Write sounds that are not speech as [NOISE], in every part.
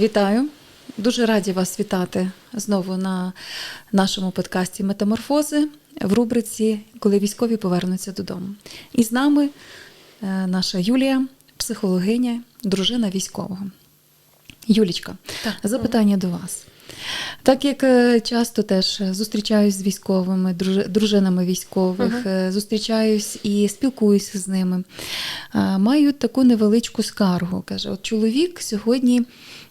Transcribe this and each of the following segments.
Вітаю. Дуже раді вас вітати знову на нашому подкасті Метаморфози в рубриці Коли військові повернуться додому. І з нами е, наша Юлія, психологиня, дружина військового. Юлічка, Так. запитання до вас. Так як е, часто теж зустрічаюсь з військовими, дружи- дружинами військових, uh -huh. зустрічаюсь і спілкуюся з ними, е, маю таку невеличку скаргу. Каже, от чоловік сьогодні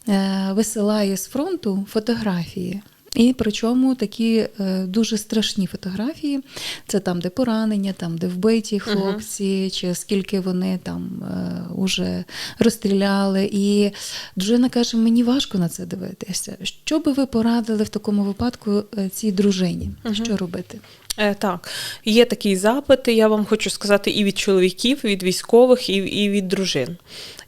е, висилає з фронту фотографії. І причому такі е, дуже страшні фотографії. Це там, де поранення, там, де вбиті хлопці, чи скільки вони там е, уже розстріляли. І дружина каже: мені важко на це дивитися. Що би ви порадили в такому випадку е, цій дружині? Мгм. Що робити? Е, Так, є такий запит, я вам хочу сказати, і від чоловіків, і від військових, і, і від дружин.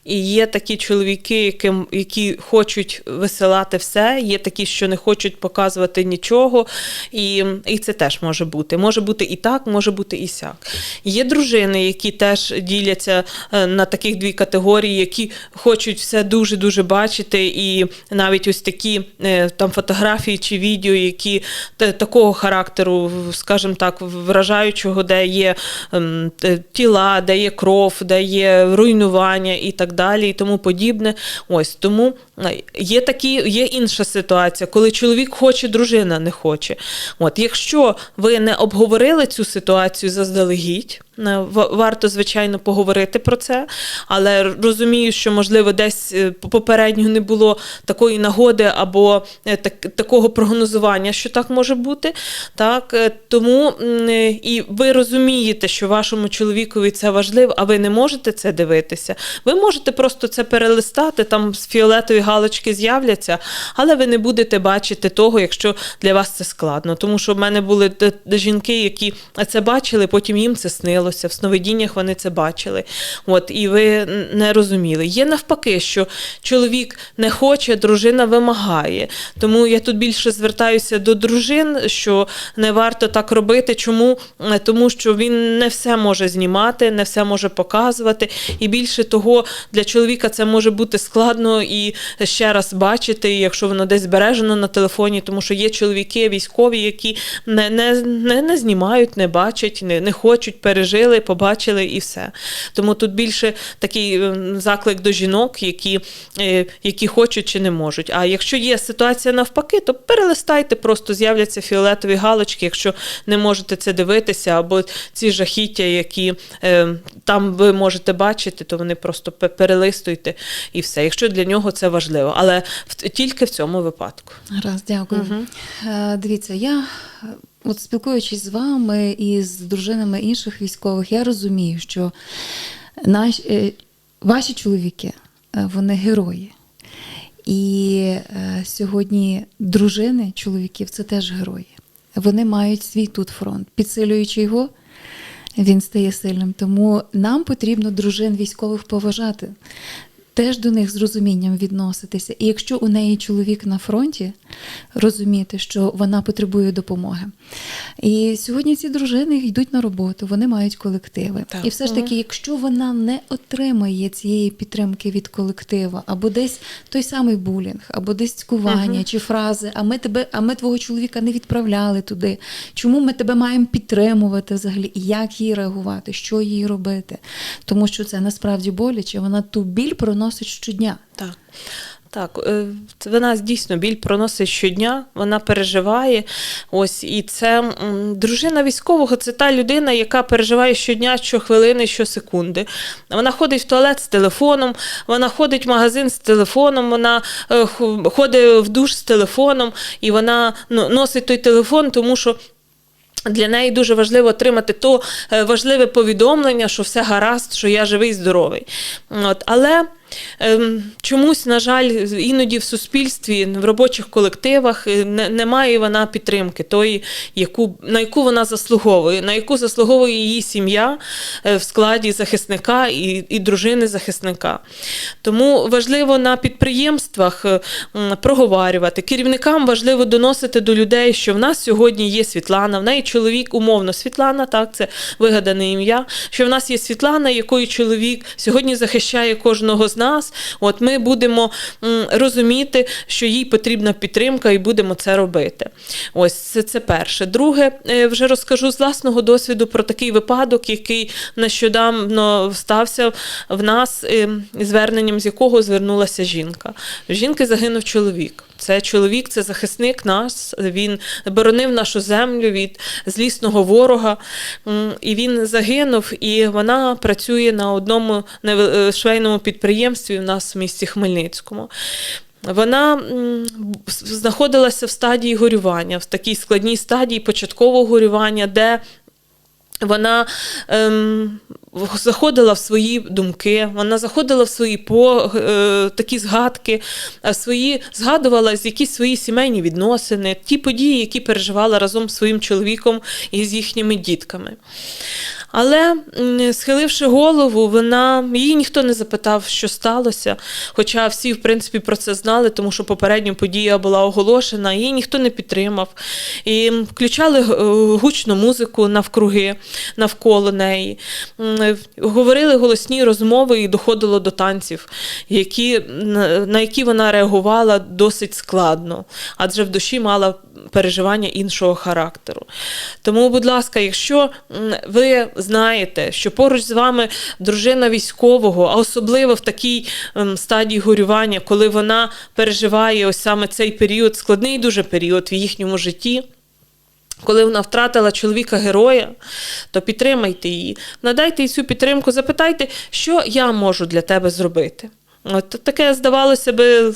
І є такі чоловіки, яким, які хочуть висилати все, є такі, що не хочуть показувати нічого, і, і це теж може бути. Може бути і так, може бути і сяк. Є дружини, які теж діляться е, на таких дві категорії, які хочуть все дуже-дуже бачити, і навіть ось такі е, там фотографії чи відео, які такого характеру, скажімо так, вражаючого, де є ем, тіла, де є кров, де є руйнування і так далі, і тому подібне. Ось тому е, є такі, є інша ситуація, коли чоловік хоче, дружина не хоче. От, якщо ви не обговорили цю ситуацію заздалегідь. Е, ва- Варто, звичайно, поговорити про це, але розумію, що, можливо, десь е, попередньо не було такої нагоди або е, так, такого прогнозування, що так може бути. Так, тому і ви розумієте, що вашому чоловікові це важливо, а ви не можете це дивитися. Ви можете просто це перелистати, там з фіолетові галочки з'являться, але ви не будете бачити того, якщо для вас це складно. Тому що в мене були жінки, які це бачили, потім їм це снилося. В сновидіннях вони це бачили. От, і ви не розуміли. Є навпаки, що чоловік не хоче, дружина вимагає. Тому я тут більше звертаюся до дружин, що не варто так робити. Чому? Е, Тому що він не все може знімати, не все може показувати. І більше того, для чоловіка це може бути складно і ще раз бачити, якщо воно десь збережено на телефоні, тому що є чоловіки військові, які не, не, не, не знімають, не бачать, не, не хочуть, пережили, побачили і все. Тому тут більше такий ем, заклик до жінок, які, е, які хочуть чи не можуть. А якщо є ситуація навпаки, то перелистайте, просто з'являться фіолетові галочки, якщо не можете це дивитися, або ці жахіття, які е, там ви можете бачити, то вони просто пе- перелистуйте і все. Якщо для нього це важливо, але тільки в цьому випадку. Раз, дякую. Е, Дивіться, я е, от спілкуючись з вами і з дружинами інших військових, я розумію, що наш, е, ваші чоловіки е, вони герої. І е, сьогодні дружини чоловіків це теж герої. Вони мають свій тут фронт. Підсилюючи його, він стає сильним. Тому нам потрібно дружин військових поважати, теж до них з розумінням відноситися. І якщо у неї чоловік на фронті, розуміти, що вона потребує допомоги. І сьогодні ці дружини йдуть на роботу, вони мають колективи. Так. І все ж таки, якщо вона не отримає цієї підтримки від колектива, або десь той самий булінг, або десь цькування Мгм. чи фрази, а ми тебе, а ми твого чоловіка не відправляли туди. Чому ми тебе маємо підтримувати взагалі? Як їй реагувати, що їй робити? Тому що це насправді боляче. Вона ту біль проносить щодня. Так. Так, е, вона дійсно біль проносить щодня, вона переживає. Ось і це дружина військового це та людина, яка переживає щодня, щохвилини, щосекунди. Вона ходить в туалет з телефоном, вона ходить в магазин з телефоном, вона е, ходить в душ з телефоном, і вона ну, носить той телефон, тому що. Для неї дуже важливо отримати то е, важливе повідомлення, що все гаразд, що я живий, здоровий. От, але чомусь, на жаль, іноді в суспільстві, в робочих колективах е, немає вона підтримки, тої, яку, на яку вона заслуговує, на яку заслуговує її сім'я е, в складі захисника і, і дружини захисника. Тому важливо на підприємствах е, м, проговарювати. Керівникам важливо доносити до людей, що в нас сьогодні є Світлана, в неї чоловік, умовно, Світлана, так, це вигадане ім'я. Що в нас є Світлана, якою чоловік сьогодні захищає кожного з нас, от ми будемо розуміти, що їй потрібна підтримка, і будемо це робити. Ось це, це перше. Друге, е, вже розкажу з власного досвіду про такий випадок, який нещодавно стався в нас, е, зверненням з якого звернулася жінка. В жінки загинув чоловік. Це чоловік, це захисник нас. Він боронив нашу землю від злісного ворога. І він загинув, і вона працює на одному е, швейному підприємстві в нас в місті Хмельницькому. Вона знаходилася в стадії горювання, в такій складній стадії початкового горювання, де вона ем, заходила в свої думки, вона заходила в свої по, е, такі згадки, е, свої, згадувала якісь свої сімейні відносини, ті події, які переживала разом з своїм чоловіком і з їхніми дітками. Але схиливши голову, вона її ніхто не запитав, що сталося. Хоча всі, в принципі, про це знали, тому що попередня подія була оголошена, її ніхто не підтримав. І включали е, гучну музику навкруги, навколо неї. Говорили голосні розмови і доходило до танців, які, на які вона реагувала досить складно, адже в душі мала переживання іншого характеру. Тому, будь ласка, якщо ви знаєте, що поруч з вами дружина військового, а особливо в такій ем, стадії горювання, коли вона переживає ось саме цей період, складний дуже період в їхньому житті. Коли вона втратила чоловіка героя, то підтримайте її, надайте їй цю підтримку, запитайте, що я можу для тебе зробити. От таке здавалося би.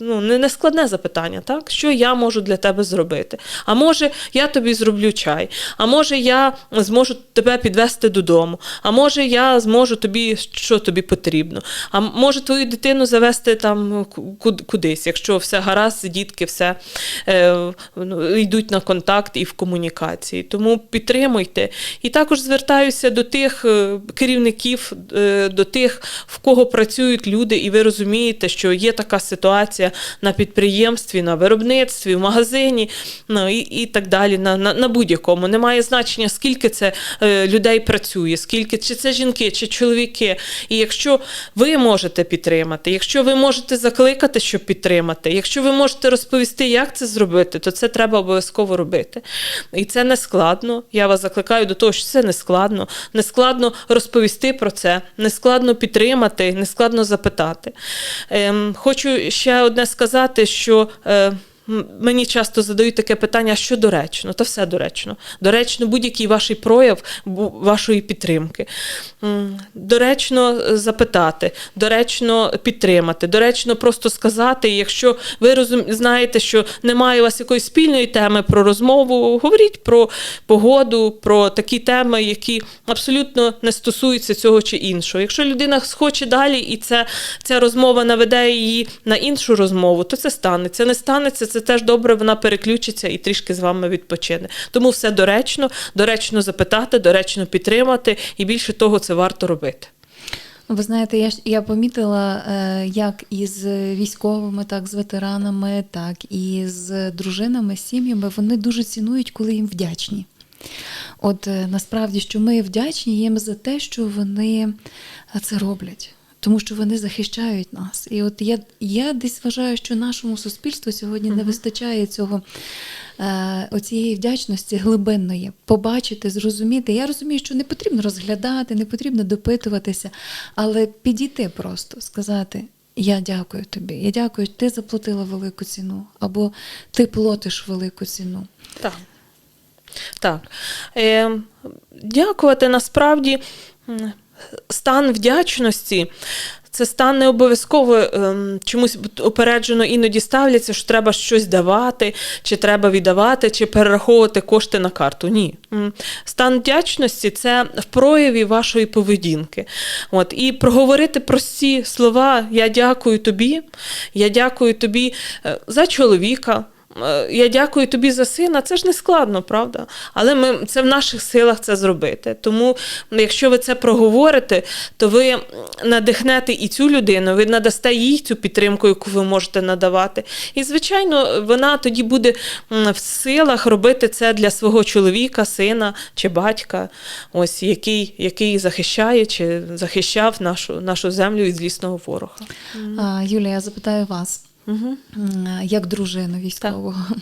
Ну, не, не складне запитання, так? Що я можу для тебе зробити? А може, я тобі зроблю чай, а може, я зможу тебе підвести додому, а може, я зможу тобі, що тобі потрібно, а може твою дитину завести там кудись, якщо все гаразд, дітки все е, ну, йдуть на контакт і в комунікації. Тому підтримуйте. І також звертаюся до тих е, керівників, е, до тих, в кого працюють люди, і ви розумієте, що є така ситуація на підприємстві, на виробництві, в магазині, ну і, і так далі. На, на, на будь-якому. Немає значення, скільки це е, людей працює, скільки чи це жінки, чи чоловіки. І якщо ви можете підтримати, якщо ви можете закликати, щоб підтримати, якщо ви можете розповісти, як це зробити, то це треба обов'язково робити. І це не складно. Я вас закликаю до того, що це не складно. Не складно розповісти про це, не складно підтримати, не складно запитати. Ем, хочу ще одне сказати, що. Е, Мені часто задають таке питання, що доречно? Та все доречно. Доречно будь-який ваш прояв вашої підтримки. Доречно е, запитати, доречно підтримати, доречно просто сказати. Якщо ви розум... знаєте, що немає у вас якоїсь спільної теми про розмову, говоріть про погоду, про такі теми, які абсолютно не стосуються цього чи іншого. Якщо людина схоче далі, і це, ця розмова наведе її на іншу розмову, то це станеться. Не станеться, це теж добре, вона переключиться і трішки з вами відпочине. Тому все доречно, доречно запитати, доречно підтримати, і більше того, це варто робити. Ну, Ви знаєте, я, ж- я помітила, е, як із військовими, так з ветеранами, так і з дружинами, сім'ями, вони дуже цінують, коли їм вдячні. От е, насправді, що ми вдячні їм за те, що вони е, це роблять. Тому що вони захищають нас. І от я, я десь вважаю, що нашому суспільству сьогодні не вистачає цього е, оцієї вдячності глибинної, побачити, зрозуміти. Я розумію, що не потрібно розглядати, не потрібно допитуватися, але підійти просто, сказати. Я дякую тобі. Я дякую, ти заплатила велику ціну, або ти платиш велику ціну. Так. Так. Е, дякувати насправді стан вдячності. Це стан не обов'язково ем, чомусь опереджено іноді ставляться, що треба щось давати, чи треба віддавати, чи перераховувати кошти на карту. Ні. Стан вдячності це в прояві вашої поведінки. От, і проговорити прості слова: Я дякую тобі, я дякую тобі е, за чоловіка. Е, я дякую тобі за сина, це ж не складно, правда? Але ми, це в наших силах це зробити. Тому, якщо ви це проговорите, то ви надихнете і цю людину, ви надасте їй цю підтримку, яку ви можете надавати. І, звичайно, вона тоді буде в силах робити це для свого чоловіка, сина чи батька, ось який, який захищає чи захищав нашу, нашу землю від злісного ворога. Юлія, я запитаю вас, Угу. як дружину військового. [LAUGHS]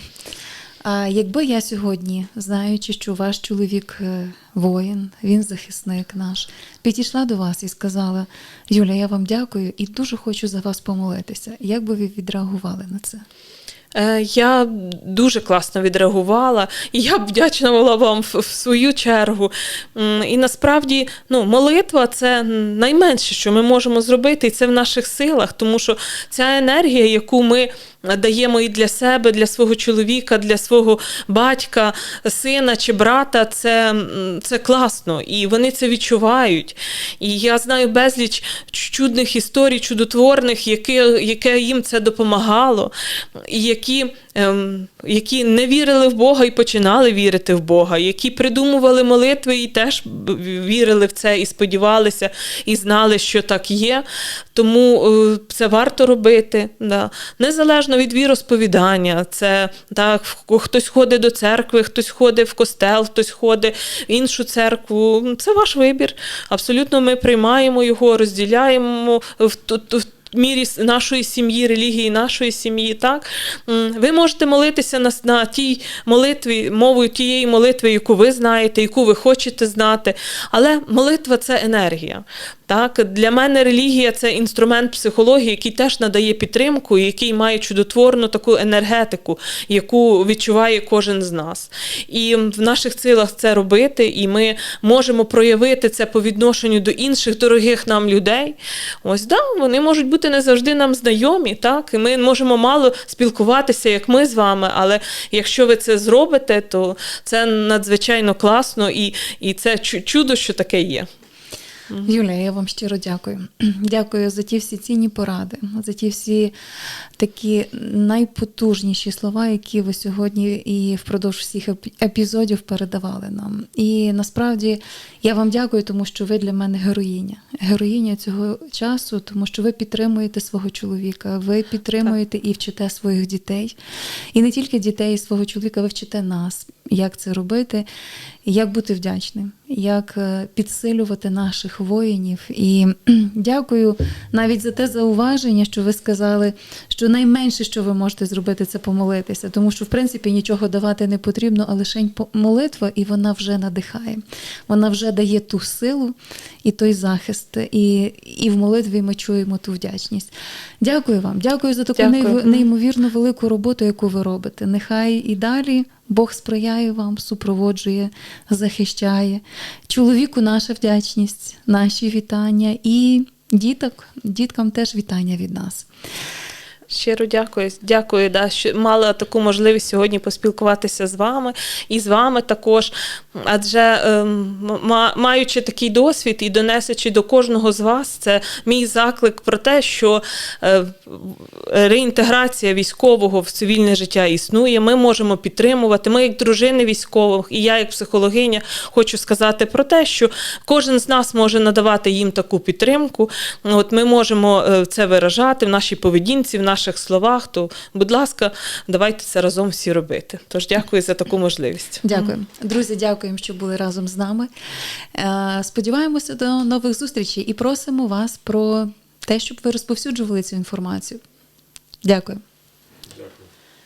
А якби я сьогодні, знаючи, що ваш чоловік е, воїн, він захисник наш, підійшла до вас і сказала: Юля, я вам дякую і дуже хочу за вас помолитися. Як би ви відреагували на це? Е, Я дуже класно відреагувала, і я б вдячна була вам в, свою чергу. І насправді ну, молитва це найменше, що ми можемо зробити, і це в наших силах, тому що ця енергія, яку ми даємо і для себе, для свого чоловіка, для свого батька, сина чи брата, це, це класно, і вони це відчувають. І я знаю безліч чудних історій, чудотворних, яке, яке їм це допомагало, і які, ем, які не вірили в Бога і починали вірити в Бога, які придумували молитви і теж вірили в це, і сподівалися, і знали, що так є. Тому е, це варто робити. Да. Незалежно від віросповідання, це так, в- хтось ходить до церкви, хтось ходить в костел, хтось ходить в іншу церкву. Це ваш вибір. Абсолютно ми приймаємо його, розділяємо в, ту- в мірі нашої сім'ї, релігії нашої сім'ї. Так? Ви можете молитися на, на тій молитві, мовою тієї молитви, яку ви знаєте, яку ви хочете знати. Але молитва це енергія. Так, для мене релігія це інструмент психології, який теж надає підтримку, який має чудотворну таку енергетику, яку відчуває кожен з нас. І в наших силах це робити, і ми можемо проявити це по відношенню до інших дорогих нам людей. Ось да, вони можуть бути не завжди нам знайомі, так, і ми можемо мало спілкуватися, як ми з вами. Але якщо ви це зробите, то це надзвичайно класно і, і це чудо, що таке є. Юлія, я вам щиро дякую. [CLEARS THROAT] Дякую за ті всі цінні поради, за ті всі такі найпотужніші слова, які ви сьогодні і впродовж всіх еп- епізодів передавали нам. І насправді я вам дякую, тому що ви для мене героїня. Героїня цього часу, тому що ви підтримуєте свого чоловіка, ви підтримуєте і вчите своїх дітей. І не тільки дітей і свого чоловіка, ви вчите нас, як це робити, як бути вдячним, як е, підсилювати наших воїнів. І дякую навіть за те зауваження, що ви сказали, що найменше, що ви можете зробити, це помолитися, тому що в принципі нічого давати не потрібно, а лише молитва, і вона вже надихає. Вона вже дає ту силу і той захист. І, і в молитві ми чуємо ту вдячність. Дякую вам, дякую за таку Дякую. неймовірно велику роботу, яку ви робите. Нехай і далі Бог сприяє вам, супроводжує, захищає. Чоловіку наша вдячність, наші вітання і діток, діткам теж вітання від нас. Щиро дякую. Дякую, да, що мала таку можливість сьогодні поспілкуватися з вами і з вами також. Адже ем, маючи такий досвід і донесучи до кожного з вас, це мій заклик про те, що е, реінтеграція військового в цивільне життя існує. Ми можемо підтримувати. Ми, як дружини військових, і я, як психологиня, хочу сказати про те, що кожен з нас може надавати їм таку підтримку. От ми можемо е, це виражати в нашій поведінці, в наших словах. То, будь ласка, давайте це разом всі робити. Тож дякую за таку можливість. Дякую. Друзі, дякуємо, що були разом з нами. Е, Сподіваємося до нових зустрічей і просимо вас про те, щоб ви розповсюджували цю інформацію. Дякую.